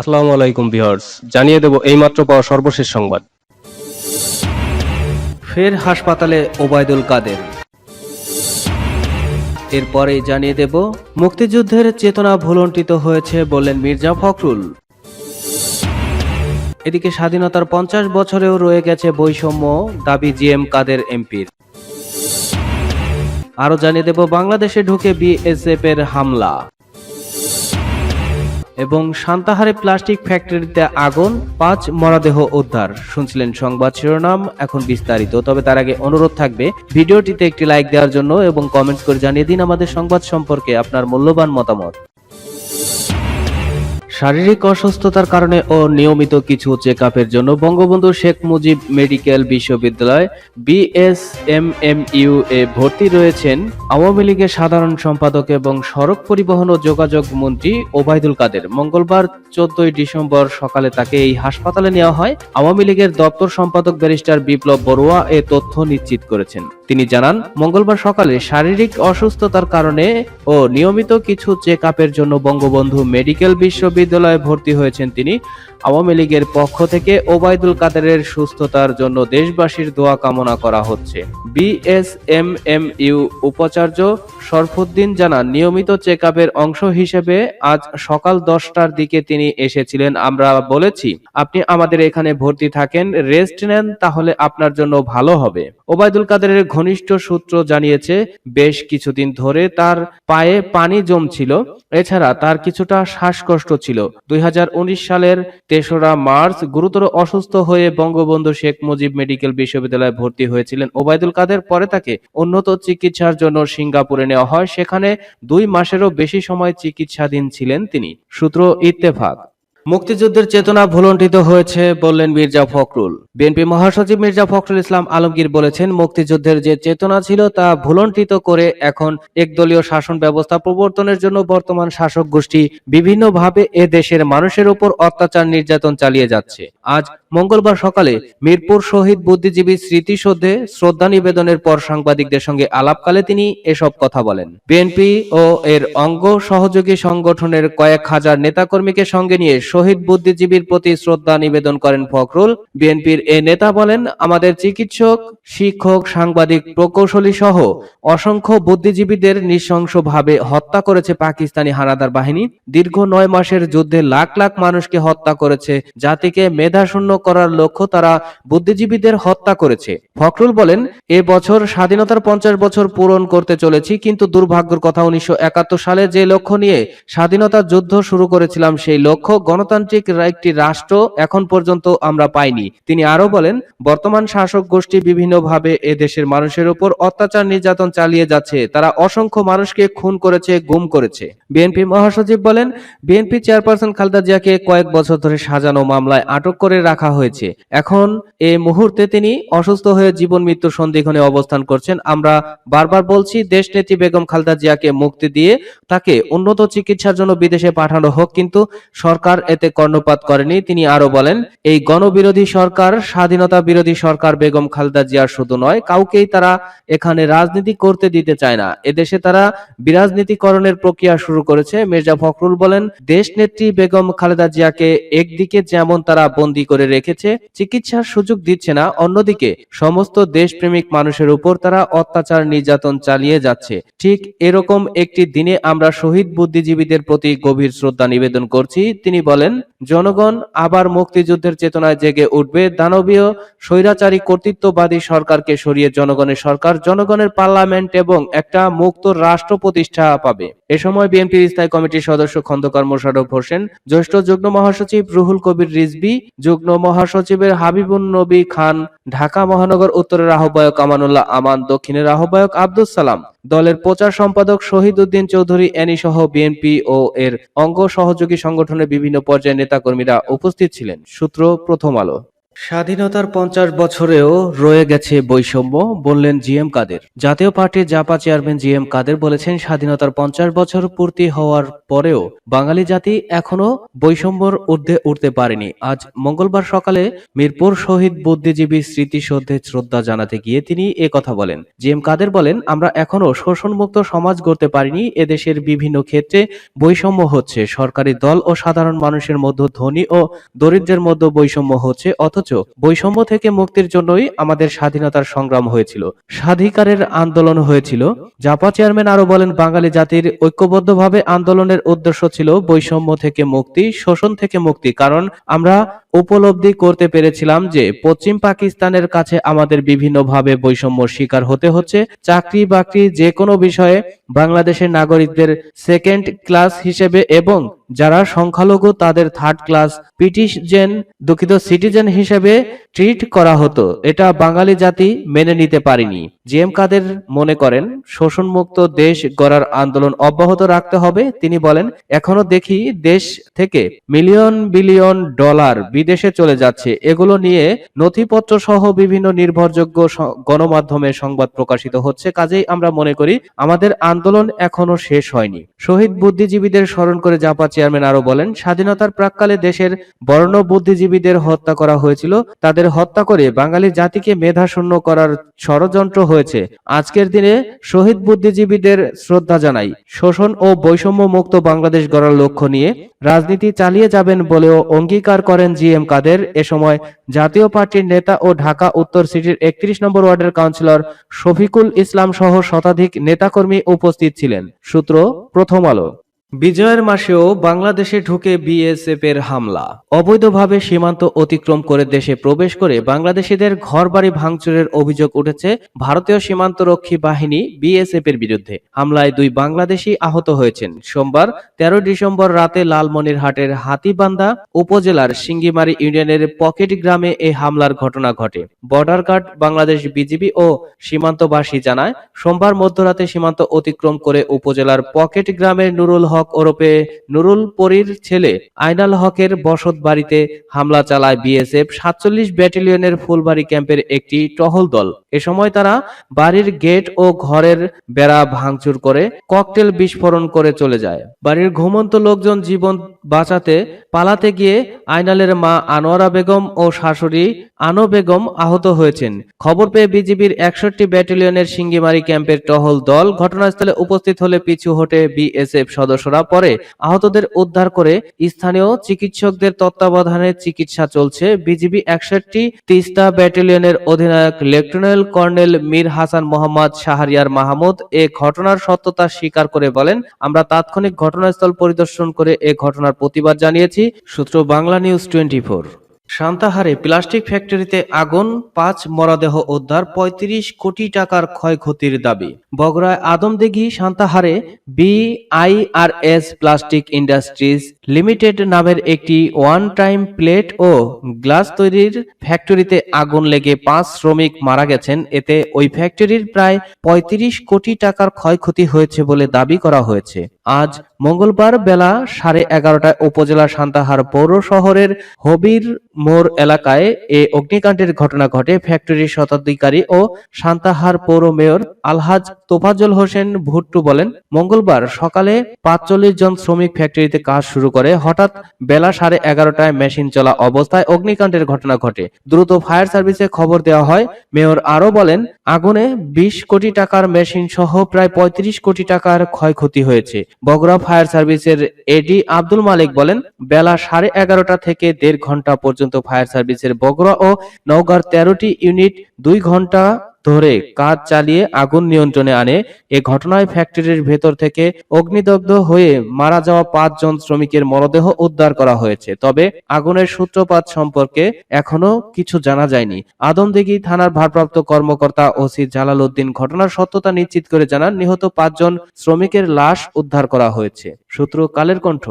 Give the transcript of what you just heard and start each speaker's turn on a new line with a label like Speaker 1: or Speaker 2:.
Speaker 1: আসসালামু আলাইকুম ভিউয়ার্স, জানিয়ে দেব এইমাত্র পাওয়া সর্বশেষ সংবাদ।
Speaker 2: ফের হাসপাতালে ওবায়দুল কাদের। এরপরে জানিয়ে দেব, মুক্তিযুদ্ধের চেতনা ভুলন্টিত হয়েছে বললেন মির্জা ফখরুল। এদিকে স্বাধীনতার পঞ্চাশ বছরেও রয়ে গেছে বৈষম্য, দাবি জিএম কাদের এমপির। আরও জানিয়ে দেব, বাংলাদেশে ঢুকে বিএসএফ এর হামলা। এবং সান্তাহারে প্লাস্টিক ফ্যাক্টরিতে আগুন, পাঁচ মরদেহ উদ্ধার। শুনছিলেন সংবাদ শিরোনাম, এখন বিস্তারিত। তবে তার আগে অনুরোধ থাকবে, ভিডিওটিতে একটি লাইক দেওয়ার জন্য এবং কমেন্ট করে জানিয়ে দিন আমাদের সংবাদ সম্পর্কে আপনার মূল্যবান মতামত। শারীরিক অসুস্থতার কারণে ও নিয়মিত কিছু চেক জন্য বঙ্গবন্ধু শেখ মুজিব মেডিকেল বিশ্ববিদ্যালয় বিএসএমএমইউ এ ভর্তি রয়েছেন। আওয়ামী লীগের সাধারণ সম্পাদক এবং সড়ক পরিবহন ও যোগাযোগ মন্ত্রী ওবায়দুল কাদের। মঙ্গলবার চোদ্দই ডিসেম্বর সকালে তাকে এই হাসপাতালে নেওয়া হয়। আওয়ামী লীগের দপ্তর সম্পাদক ব্যারিস্টার বিপ্লব বড়ুয়া এ তথ্য নিশ্চিত করেছেন। তিনি জানান, মঙ্গলবার সকালে শারীরিক অসুস্থতার কারণে ও নিয়মিত কিছু চেক আপের জন্য বঙ্গবন্ধু মেডিকেল বিশ্ববিদ্যালয়ে ভর্তি হয়েছেন তিনি। আওয়ামী লীগের পক্ষ থেকে ওবায়দুল কাদেরের সুস্থতার জন্য দেশবাসীর দোয়া কামনা করা হচ্ছে। বিএসএমএমইউ উপাচার্য শরফুদ্দিন জানান, নিয়মিত চেক আপের অংশ হিসেবে আজ সকাল দশটার দিকে তিনি এসেছিলেন। আমরা বলেছি, আপনি আমাদের এখানে ভর্তি থাকেন, রেস্ট নেন, তাহলে আপনার জন্য ভালো হবে। ওবায়দুল কাদেরের ঘনিষ্ঠ সূত্র জানিয়েছে, বেশ কিছুদিন ধরে তার পায়ে পানি জমছিল, এছাড়া তার কিছুটা শ্বাসকষ্ট ছিল। দুই সালের তেসরা মার্চ গুরুতর অসুস্থ হয়ে বঙ্গবন্ধু শেখ মুজিব মেডিকেল বিশ্ববিদ্যালয়ে ভর্তি হয়েছিলেন। ওবায়দুল কাদের পরে তাকে উন্নত চিকিৎসার জন্য সিঙ্গাপুরে নেওয়া হয়। সেখানে দুই মাসেরও বেশি সময় চিকিৎসাধীন ছিলেন তিনি। সূত্র ইত্তেফাক। মুক্তিযুদ্ধের চেতনা ভুলণ্ঠিত হয়েছে বললেন মির্জা ফখরুল। বিএনপি মহাসচিব মির্জা ফখরুল ইসলাম আলমগীর বলেছেন, মুক্তিযুদ্ধের যে চেতনা ছিল তা ভুলণ্ঠিত করে এখন একদলীয় শাসন ব্যবস্থা প্রবর্তনের জন্য বর্তমান শাসক গোষ্ঠী বিভিন্নভাবে এ দেশের মানুষের উপর অত্যাচার নির্যাতন চালিয়ে যাচ্ছে। আজ মঙ্গলবার সকালে মিরপুর শহীদ বুদ্ধিজীবী স্মৃতিসৌধে শ্রদ্ধা নিবেদনের পর সাংবাদিকদের সঙ্গে আলাপকালে তিনি এসব কথা বলেন। বিএনপি ও এর অঙ্গ সহযোগী সংগঠনের কয়েক হাজার নেতাকর্মীকে সঙ্গে নিয়ে শহীদ বুদ্ধিজীবীর প্রতি শ্রদ্ধা নিবেদন করেন ফখরুল। বিএনপির এ নেতা বলেন, আমাদের চিকিৎসক, শিক্ষক, সাংবাদিক, প্রকৌশলী সহ অসংখ্য বুদ্ধিজীবীদের নৃশংসভাবে হত্যা করেছে পাকিস্তানি হানাদার বাহিনী। দীর্ঘ নয় মাসের যুদ্ধে লাখ লাখ মানুষকে হত্যা করেছে জাতিকে মেধাশূন্য করার লক্ষ্য তারা বুদ্ধিজীবীদের হত্যা করেছে। ফখরুল বলেন, এ বছর স্বাধীনতার পঞ্চাশ বছর পূরণ করতে চলেছি, কিন্তু দুর্ভাগ্যের কথা উনিশশো সালে যে লক্ষ্য নিয়ে স্বাধীনতা যুদ্ধ শুরু করেছিলাম, সেই লক্ষ্য গণতান্ত্রিক একটি রাষ্ট্র এখন পর্যন্ত আমরা পাইনি। তিনি আরও বলেন, বর্তমান শাসক গোষ্ঠী বিভিন্নভাবে এ দেশের মানুষের উপর অত্যাচার নির্যাতন চালিয়ে যাচ্ছে। তারা অসংখ্য মানুষকে খুন করেছে, গুম করেছে। বিএনপি মহাসচিব বলেন, বিএনপি চেয়ারপারসন খালেদা জিয়াকে কয়েক বছর ধরে সাজানো মামলায় আটক করে রাখা হয়েছে। এখন এ মুহূর্তে তিনি অসুস্থ হয়ে জীবন মৃত্যুর সন্ধিক্ষণে অবস্থান করছেন। আমরা বারবার বলছি দেশ নেত্রী বেগম খালেদা জিয়াকে মুক্তি দিয়ে তাকে উন্নত চিকিৎসার জন্য বিদেশে পাঠানো হোক, কিন্তু সরকার এতে কর্ণপাত করেনি। তিনি আরও বলেন, এই গণবিরোধী সরকার স্বাধীনতা বিরোধী সরকার বেগম খালেদা জিয়ার শুধু নয়, কাউকেই তারা এখানে রাজনীতি করতে দিতে চায় না। এদেশে তারা বিরাজনীতিকরণের প্রক্রিয়া শুরু করেছে। মির্জা ফখরুল বলেন দেশ নেত্রী বেগম খালেদা জিয়াকে একদিকে যেমন তারা বন্দী করে রেখেছে, চিকিৎসার সুযোগ দিচ্ছে না। অন্যদিকে, সমস্ত দেশপ্রেমিক মানুষের উপর তারা অত্যাচার নির্যাতন চালিয়ে যাচ্ছে। ঠিক এরকম একটি দিনে আমরা শহীদ বুদ্ধিজীবীদের প্রতি গভীর শ্রদ্ধা নিবেদন করছি। তিনি বলেন, জনগণ আবার মুক্তিযুদ্ধের চেতনায় জেগে উঠবে। দানবীয় স্বৈরাচারী কর্তৃত্ববাদী সরকারকে সরিয়ে জনগণের সরকার, জনগণের পার্লামেন্ট এবং একটা মুক্ত রাষ্ট্র প্রতিষ্ঠা পাবে। এ সময় বিএনপির স্থায়ী কমিটির সদস্য খন্দকার মোশাররফ হোসেন, জ্যেষ্ঠ যুগ্ম মহাসচিব রুহুল কবির রিজভী, যুগ্ম মহাসচিবের হাবিবুন নবী খান, ঢাকা মহানগর উত্তরের আহ্বায়ক আমানুল্লাহ আমান, দক্ষিণের আহ্বায়ক আব্দুল সালাম, দলের প্রচার সম্পাদক শহীদ উদ্দিন চৌধুরী এনি সহ বিএনপি ও এর অঙ্গ সহযোগী সংগঠনের বিভিন্ন পর্যায়ের নেতাকর্মীরা উপস্থিত ছিলেন। সূত্র প্রথম আলো। স্বাধীনতার পঞ্চাশ বছরেও রয়ে গেছে বৈষম্য, বললেন জি এম কাদের। জাতীয় পার্টির Japa chairman G M Kader বলেছেন, স্বাধীনতার পঞ্চাশ বছর পূর্তি হওয়ার পরেও বাঙালি জাতি এখনও বৈষম্যর ঊর্ধ্বে উঠতে পারেনি। আজ মঙ্গলবার সকালে মিরপুর শহীদ বুদ্ধিজীবী স্মৃতিসৌধে শ্রদ্ধা জানাতে গিয়ে তিনি এ কথা বলেন। জি এম কাদের বলেন, আমরা এখনও শোষণমুক্ত সমাজ গড়তে পারিনি, এদেশের বিভিন্ন ক্ষেত্রে বৈষম্য হচ্ছে। সরকারি দল ও সাধারণ মানুষের মধ্যে ধনী ও দরিদ্রের মধ্যে বৈষম্য হচ্ছে, অথচ বৈষম্য থেকে মুক্তির জন্যই আমাদের স্বাধীনতার সংগ্রাম হয়েছিল। স্বাধিকারের আন্দোলন হয়েছিল। জাপা চেয়ারম্যান আরও বলেন, বাঙালি জাতির ঐক্যবদ্ধভাবে আন্দোলনের উদ্দেশ্য ছিল বৈষম্য থেকে মুক্তি, শোষণ থেকে মুক্তি। কারণ আমরা উপলব্ধি করতে পেরেছিলাম যে পশ্চিম পাকিস্তানের কাছে আমাদের বিভিন্নভাবে বৈষম্য শিকার হতে হচ্ছে। চাকরি বাকরি যে কোনো বিষয়ে বাংলাদেশের নাগরিকদের সেকেন্ড ক্লাস হিসেবে এবং যারা সংখ্যালঘু, তাদের থার্ড ক্লাস পিটিশন দুঃখিত সিটিজেন হিসেবে ট্রিট করা হতো। এটা বাঙালি জাতি মেনে নিতে পারেনি। জি এম কাদের মনে করেন, শোষণমুক্ত দেশ গড়ার আন্দোলন অব্যাহত রাখতে হবে। তিনি বলেন, এখনও দেখি দেশ থেকে মিলিয়ন বিলিয়ন ডলার বিদেশে চলে যাচ্ছে। এগুলো নিয়ে নথিপত্র সহ বিভিন্ন নির্ভরযোগ্য গণমাধ্যমে সংবাদ প্রকাশিত হচ্ছে। কাজেই আমরা মনে করি, আমাদের এখনও শেষ হয়নি। শহীদ বুদ্ধিজীবীদের স্মরণ করে জাপা চেয়ারম্যান আরও বলেন, স্বাধীনতার প্রাককালে দেশের বর্ণ বুদ্ধিজীবীদের হত্যা করা হয়েছিল। তাদের হত্যা করে বাঙালি জাতিকে মেধাশূন্য করার ষড়যন্ত্র হয়েছে। আজকের দিনে শহীদ বুদ্ধিজীবীদের শ্রদ্ধা জানাই। শোষণ ও বৈষম্য মুক্ত বাংলাদেশ গড়ার লক্ষ্য নিয়ে রাজনীতি চালিয়ে যাবেন বলেও অঙ্গীকার করেন জি এম কাদের। এ সময় জাতীয় পার্টির নেতা ও ঢাকা উত্তর সিটির একত্রিশ নম্বর ওয়ার্ডের কাউন্সিলর শফিকুল ইসলাম সহ শতাধিক নেতাকর্মী উপস্থিত ছিলেন। সূত্র প্রথম আলো। বিজয়ের মাসেও বাংলাদেশে ঢুকে বিএসএফ এর হামলা। অবৈধভাবে সীমান্ত অতিক্রম করে দেশে প্রবেশ করে বাংলাদেশিদের ঘরবাড়ি ভাঙচুরের অভিযোগ উঠেছে ভারতীয় সীমান্তরক্ষী বাহিনী বিএসএফ এর বিরুদ্ধে। হামলায় দুই বাংলাদেশি আহত হয়েছেন। সোমবার তেরো ডিসেম্বর রাতে লালমনিরহাটের হাতিবান্ধা উপজেলার সিঙ্গিমারি ইউনিয়নের পকেট গ্রামে এই হামলার ঘটনা ঘটে। বর্ডার গার্ড বাংলাদেশ বিজিবি ও সীমান্তবাসী জানায়, সোমবার মধ্যরাতে সীমান্ত অতিক্রম করে উপজেলার পকেট গ্রামের নুরুল হক ওরফে নুরুল পরীর ছেলে আইনাল হকের বসত বাড়িতে হামলা চালায় বিএসএফ সাতচল্লিশ ব্যাটালিয়নের ফুলবাড়ি ক্যাম্পের একটি টহল দল। এ সময় তারা বাড়ির গেট ও ঘরের বেড়া ভাঙচুর করে ককটেল বিস্ফোরণ করে চলে যায়। বাড়ির ঘুমন্ত লোকজন জীবন বাঁচাতে পালাতে গিয়ে আইনালের মা আনোয়ারা বেগম ও শাশুড়ি আনো বেগম আহত হয়েছেন। খবর পেয়ে বিজিবির একষট্টি ব্যাটালিয়নের সিঙ্গিমারি ক্যাম্পের টহল দল ঘটনাস্থলে উপস্থিত হলে পিছু হটে বিএসএফ সদস্যরা। পরে আহতদের উদ্ধার করে স্থানীয় চিকিৎসকদের তত্ত্বাবধানে চিকিৎসা চলছে। বিজিবি একষট্টি তিস্তা ব্যাটালিয়নের অধিনায়ক লেফটেন্যান্ট কর্নেল মীর হাসান মোহাম্মদ শাহরিয়ার মাহমুদ এ ঘটনার সত্যতা স্বীকার করে বলেন, আমরা তাৎক্ষণিক ঘটনাস্থল পরিদর্শন করে এ ঘটনার প্রতিবাদ জানিয়েছি। সূত্র বাংলা নিউজ টোয়েন্টি সান্তাহারে প্লাস্টিক ফ্যাক্টরিতে আগুন, পাঁচ মরদেহ উদ্ধার, পঁয়ত্রিশ কোটি টাকার ক্ষয়ক্ষতির দাবি। বগুড়ায় আদমদিঘি সান্তাহারে বিআইআরএস প্লাস্টিক ইন্ডাস্ট্রিজ লিমিটেড নামের একটি ওয়ান টাইম প্লেট ও গ্লাস তৈরির ফ্যাক্টরিতে আগুন লেগে পাঁচ শ্রমিক মারা গেছেন। এতে ওই ফ্যাক্টরির প্রায় পঁয়ত্রিশ কোটি টাকার ক্ষয়ক্ষতি হয়েছে বলে দাবি করা হয়েছে। আজ মঙ্গলবার বেলা সাড়ে এগারোটায় উপজেলা সান্তাহার পৌর শহরের হবির মোড় এলাকায় এ অগ্নিকাণ্ডের ঘটনা ঘটে। ফ্যাক্টরির শতাধিকারী ও সান্তাহার পৌর মেয়র আলহাজ তোফাজল হোসেন ভুট্টু বলেন, মঙ্গলবার সকালে পাঁচচল্লিশ জন শ্রমিক ফ্যাক্টরিতে কাজ শুরু করে। হঠাৎ বেলা সাড়ে এগারোটায় মেশিন চলা অবস্থায় অগ্নিকাণ্ডের ঘটনা ঘটে। দ্রুত ফায়ার সার্ভিসে খবর দেওয়া হয়, মেয়র আরও বলেন, আগুনে বিশ কোটি টাকার মেশিন সহ প্রায় পঁয়ত্রিশ কোটি টাকার ক্ষয়ক্ষতি হয়েছে। বগুড়া ফায়ার সার্ভিসের এডি আব্দুল মালিক বলেন, বেলা সাড়ে এগারোটা থেকে দেড় ঘণ্টা পর্যন্ত ফায়ার সার্ভিসের বগুড়া ও নওগাঁর তেরোটি ইউনিট দুই ঘণ্টা ধরে কাজ চালিয়ে আগুন নিয়ন্ত্রণে আনে। এ ঘটনায় ফ্যাক্টরির ভেতর থেকে অগ্নিদগ্ধ হয়ে মারা যাওয়া পাঁচজন শ্রমিকের মরদেহ উদ্ধার করা হয়েছে। তবে আগুনের সূত্রপাত সম্পর্কে এখনও কিছু জানা যায়নি। আদমদিঘি থানার ভারপ্রাপ্ত কর্মকর্তা ওসি জালাল উদ্দিন ঘটনার সত্যতা নিশ্চিত করে জানান, নিহত পাঁচজন শ্রমিকের লাশ উদ্ধার করা হয়েছে। সূত্র কালের কণ্ঠ।